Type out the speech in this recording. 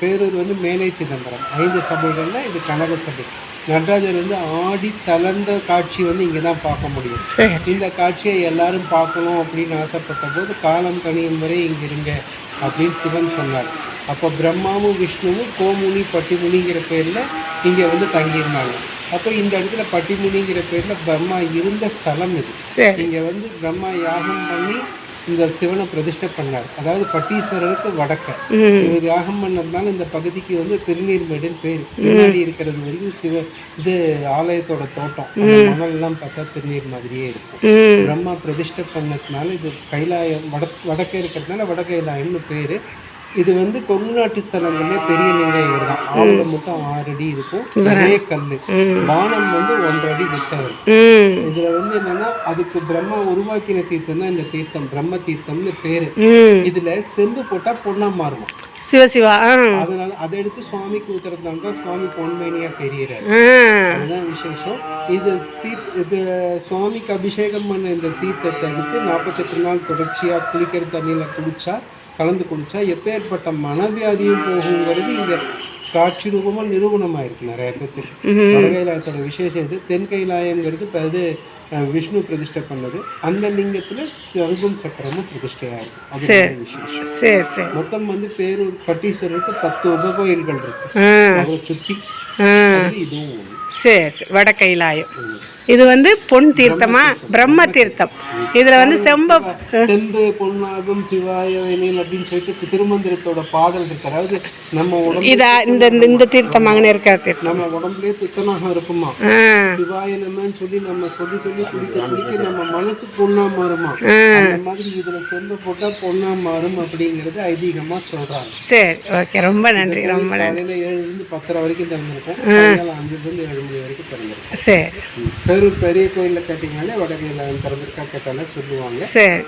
பேரூர் வந்து மேலை சிதம்பரம். ஐந்து சபைகளில் இது கனக சபை. நடராஜர் வந்து ஆடி தளர்ந்த காட்சி வந்து இங்கே தான் பார்க்க முடியும். இந்த காட்சியை எல்லாரும் பார்க்கணும் அப்படின்னு ஆசைப்பட்ட போது காலம் கணியும் வரை இங்க இருங்க அப்படின்னு சிவன் சொன்னார். அப்போ பிரம்மாவும் விஷ்ணுவும் கோமுனி பட்டிமுனிங்கிற பேரில் இங்கே வந்து தங்கியிருந்தாங்க. அப்போ இந்த இடத்துல பட்டிமுனிங்கிற பேரில் பிரம்மா இருந்த ஸ்தலம் இது. இங்கே வந்து பிரம்மா யாகம் பண்ணி இந்த சிவனை பிரதிஷ்டை பண்ணார். அதாவது பட்டீஸ்வரருக்கு வடக்க. இவர் யாகம் பண்ணதுனால இந்த பகுதிக்கு வந்து திருநீர்மேடுன்னு பேர். பின்னாடி இருக்கிறது வந்து சிவ இது ஆலயத்தோட தோட்டம். மணல்லாம் பார்த்தா திருநீர் மாதிரியே இருக்கும். பிரம்மா பிரதிஷ்டை பண்ணதுனால இது கைலாயம் வட வடக்கே இருக்கிறதுனால வட கைலாயம்னு பேர். இது வந்து கொங்கு நாட்டு ஸ்தலங்கள்ல பெரிய லிங்கம் இவர் தான் ஆவுல மட்டும் ஆறு அடி இருக்கும். ஒரே கல் வானம் வந்து ஒன்றரை அடி விட்டவர் இதுல வந்து என்னன்னா அதுக்கு பிரம்மா உருவாக்கின தீர்த்தம் தான் இந்த தீர்த்தம் பிரம்ம தீர்த்தம்னு பேரு. இதுல செம்பு போட்டா பொண்ணா மாறும். சிவ சிவா ஆ. அதனால அதை எடுத்து சுவாமிக்கு ஊத்துறதுனால தான் சுவாமி பொன்மேனியா தெரியறாரு. அதுதான் விசேஷம். இது தீர் இது சுவாமிக்கு அபிஷேகம் பண்ண இந்த தீர்த்தத்தை எடுத்து நாற்பத்தெட்டு நாள் தொடர்ச்சியாக குளிக்கிற தண்ணியில் குளிச்சா கலந்து குளிச்சா எப்பேற்பட்ட மனவியாதியும் போகுங்கிறது இங்கே காட்சி ரூபமாக நிரூபணமாக இருக்கு நிறைய பேர்த்துக்கு வடகைலாயத்தோட விசேஷம் இது தென் கைலாயங்கிறது அஹ், விஷ்ணு பிரதிஷ்டை பண்ணது. அந்த லிங்கத்தில் சங்கும் சக்கரமும் பிரதிஷ்டையாக இருக்கும் அது விசேஷம். மொத்தம் வந்து பேரூர் பட்டீஸ்வரருக்கு பத்து உபகோயில்கள் இருக்கு. அதை சுற்றி இதுவும் சரி சரி வட கைலாயம் இது வந்து பொன் தீர்த்தமா? பிரம்ம தீர்த்தம். இதுல வந்து செம்ப செம்பு பொன்னாகும் சிவாய வேணில் அப்படின்னு சொல்லிட்டு திருமந்திரத்தோட பாடல் இருக்கு. அதாவது நம்ம உடம்பு இதா இந்த இந்த- தீர்த்தம் அங்கே இருக்கிற தீர்த்தம். நம்ம உடம்புலயே துத்தனாக இருக்குமா? சிவாய நம்மன்னு சொல்லி நம்ம சொல்லி சொல்லி குடிக்க குடிக்க நம்ம மனசு பொண்ணா மாறுமா? அந்த மாதிரி இதுல செம்பு போட்டா பொண்ணா மாறும் அப்படிங்கறது ஐதீகமா சொல்றாங்க. சரி ஓகே. ரொம்ப நன்றி ரொம்ப நன்றி. ஏழுல இருந்து பத்தரை வரைக்கும் திறந்திருக்கும். அஞ்சுல இருந்து ஏழு மணி வரைக்கும் திறந்திருக்கும். சரி. பெரிய கோயிலில் கேட்டீங்கன்னாலே வடகையில் திறந்துருக்கா கேட்டாலே சொல்லுவாங்க. சரி.